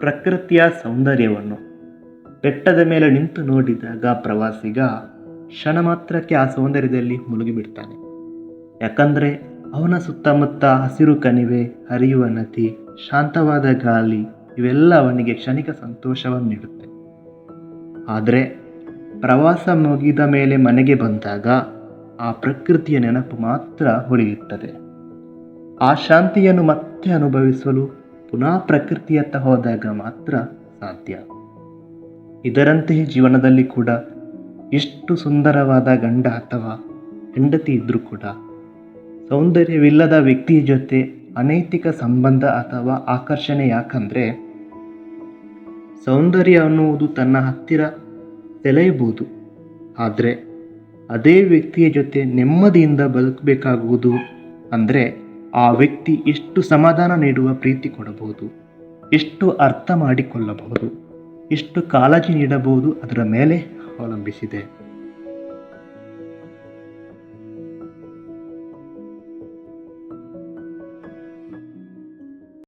ಪ್ರಕೃತಿಯ ಸೌಂದರ್ಯವನ್ನು ಬೆಟ್ಟದ ಮೇಲೆ ನಿಂತು ನೋಡಿದಾಗ ಪ್ರವಾಸಿಗ ಕ್ಷಣ ಮಾತ್ರಕ್ಕೆ ಆ ಸೌಂದರ್ಯದಲ್ಲಿ ಮುಳುಗಿಬಿಡ್ತಾನೆ. ಯಾಕಂದರೆ ಅವನ ಸುತ್ತಮುತ್ತ ಹಸಿರು ಕಣಿವೆ, ಹರಿಯುವ ನದಿ, ಶಾಂತವಾದ ಗಾಳಿ, ಇವೆಲ್ಲ ಅವನಿಗೆ ಕ್ಷಣಿಕ ಸಂತೋಷವನ್ನು ನೀಡುತ್ತೆ. ಆದರೆ ಪ್ರವಾಸ ಮುಗಿದ ಮೇಲೆ ಮನೆಗೆ ಬಂದಾಗ ಆ ಪ್ರಕೃತಿಯ ನೆನಪು ಮಾತ್ರ ಉಳಿಯುತ್ತದೆ ಆ ಶಾಂತಿಯನ್ನು ಮತ್ತೆ ಅನುಭವಿಸಲು ಪುನಃ ಪ್ರಕೃತಿಯತ್ತ ಹೋದಾಗ ಮಾತ್ರ ಸಾಧ್ಯ. ಇದರಂತೆಯೇ ಜೀವನದಲ್ಲಿ ಕೂಡ ಎಷ್ಟು ಸುಂದರವಾದ ಗಂಡ ಅಥವಾ ಹೆಂಡತಿ ಇದ್ದರೂ ಕೂಡ ಸೌಂದರ್ಯವಿಲ್ಲದ ವ್ಯಕ್ತಿಯ ಜೊತೆ ಅನೈತಿಕ ಸಂಬಂಧ ಅಥವಾ ಆಕರ್ಷಣೆ ಯಾಕಂದರೆ ಸೌಂದರ್ಯ ಅನ್ನುವುದು ತನ್ನ ಹತ್ತಿರ ಸೆಳೆಯಬಹುದು. ಆದರೆ ಅದೇ ವ್ಯಕ್ತಿಯ ಜೊತೆ ನೆಮ್ಮದಿಯಿಂದ ಬದುಕಬೇಕಾಗುವುದು ಅಂದರೆ ಆ ವ್ಯಕ್ತಿ ಎಷ್ಟು ಸಮಾಧಾನ ನೀಡುವ ಪ್ರೀತಿ ಕೊಡಬಹುದು, ಎಷ್ಟು ಅರ್ಥ ಮಾಡಿಕೊಳ್ಳಬಹುದು, ಎಷ್ಟು ಕಾಳಜಿ ನೀಡಬಹುದು ಅದರ ಮೇಲೆ ಅವಲಂಬಿಸಿದೆ.